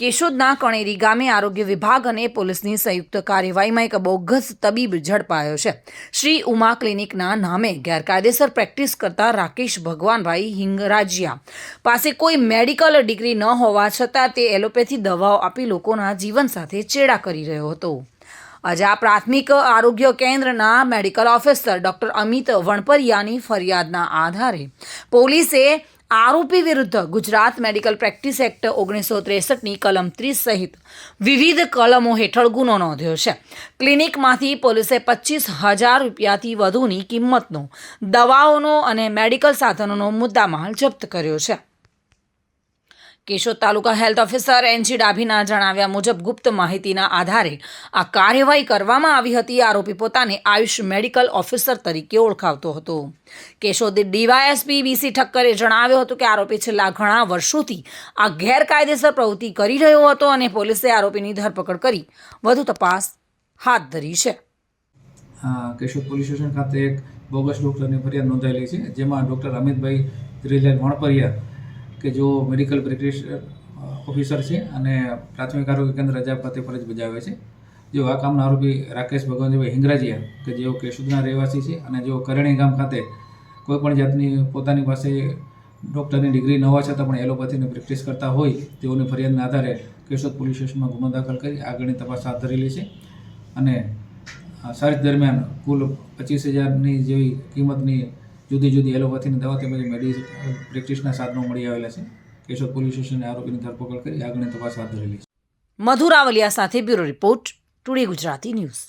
કેશોદના કણેરી ગામે આરોગ્ય વિભાગ અને પોલીસની સંયુક્ત કાર્યવાહીમાં એક બોગસ તબીબ ઝડપાયો છે. શ્રી ઉમા ક્લિનિકના નામે ગેરકાયદેસર પ્રેક્ટિસ કરતા રાકેશ ભગવાનભાઈ હિંગરાજિયા પાસે કોઈ મેડિકલ ડિગ્રી ન હોવા છતાં તે એલોપેથી દવાઓ આપી લોકોના જીવન સાથે ચેડા કરી રહ્યો હતો. આજે આ પ્રાથમિક આરોગ્ય કેન્દ્રના મેડિકલ ઓફિસર ડૉક્ટર અમિત વણપરિયાની ફરિયાદના આધારે પોલીસે આરોપી વિરુદ્ધ ગુજરાત મેડિકલ પ્રેક્ટિસ એક્ટ ઓગણીસો ત્રેસઠની કલમ ત્રીસ સહિત વિવિધ કલમો હેઠળ ગુનો નોંધ્યો છે. ક્લિનિકમાંથી પોલીસે પચીસ હજાર રૂપિયાથી વધુની કિંમતનો, દવાઓનો અને મેડિકલ સાધનોનો મુદ્દામાલ જપ્ત કર્યો છે. Keshod taluka health officer N ડાભીના જણાવ્યા મુજબ ગુપ્ત માહિતીના આધારે આ કાર્યવાહી કરવામાં આવી હતી. આરોપી પોતાને આયુષ મેડિકલ ઓફિસર તરીકે ઓળખાવતો હતો. કેશોદ ડીવાયએસપી બીસી ઠક્કરે જણાવ્યું હતું કે આરોપી છેલ્લા ઘણા વર્ષોથી આ ગેરકાયદેસર પ્રવૃત્તિ કરી રહ્યો હતો અને પોલીસે આરોપીની ધરપકડ કરી. વધુ તપાસ હાથ ધરી છે. કેશોદ પોલીસ સ્ટેશન ખાતે એક બોગસ ડૉક્ટરની ફરિયાદ નોંધાયેલી છે, જેમાં ડૉક્ટર અમિતભાઈ ત્રિલાલ વણપરિયા કે જેઓ મેડિકલ પ્રેક્ટિસ ઓફિસર છે અને પ્રાથમિક આરોગ્ય કેન્દ્ર રજા ખાતે ફરજ બજાવે છે. જેઓ આ કામના આરોપી રાકેશ ભગવાનજીભાઈ હિંગરાજીયા કે જેઓ કેશોદના રહેવાસી છે અને જેઓ કરણી ગામ ખાતે કોઈપણ જાતની પોતાની પાસે ડૉક્ટરની ડિગ્રી ન હોવા છતાં પણ એલોપેથીની પ્રેક્ટિસ કરતા હોય તેઓની ફરિયાદના આધારે કેશોદ પોલીસ સ્ટેશનમાં ગુનો દાખલ કરી આગળની તપાસ હાથ ધરેલી છે. અને સર્ચ દરમિયાન કુલ પચીસ હજારની જેવી કિંમતની જુદી જુદી એલોપેથીની દવા તેમજ મેડિસ પ્રેક્ટિસના સાધનો મળી આવેલા છે. કેશોદ પોલીસ સ્ટેશને આરોપીની ધરપકડ કરી આગળની તપાસ હાથ ધરેલી છે. મધુરાવલિયા સાથે bureau report, today Gujarati news.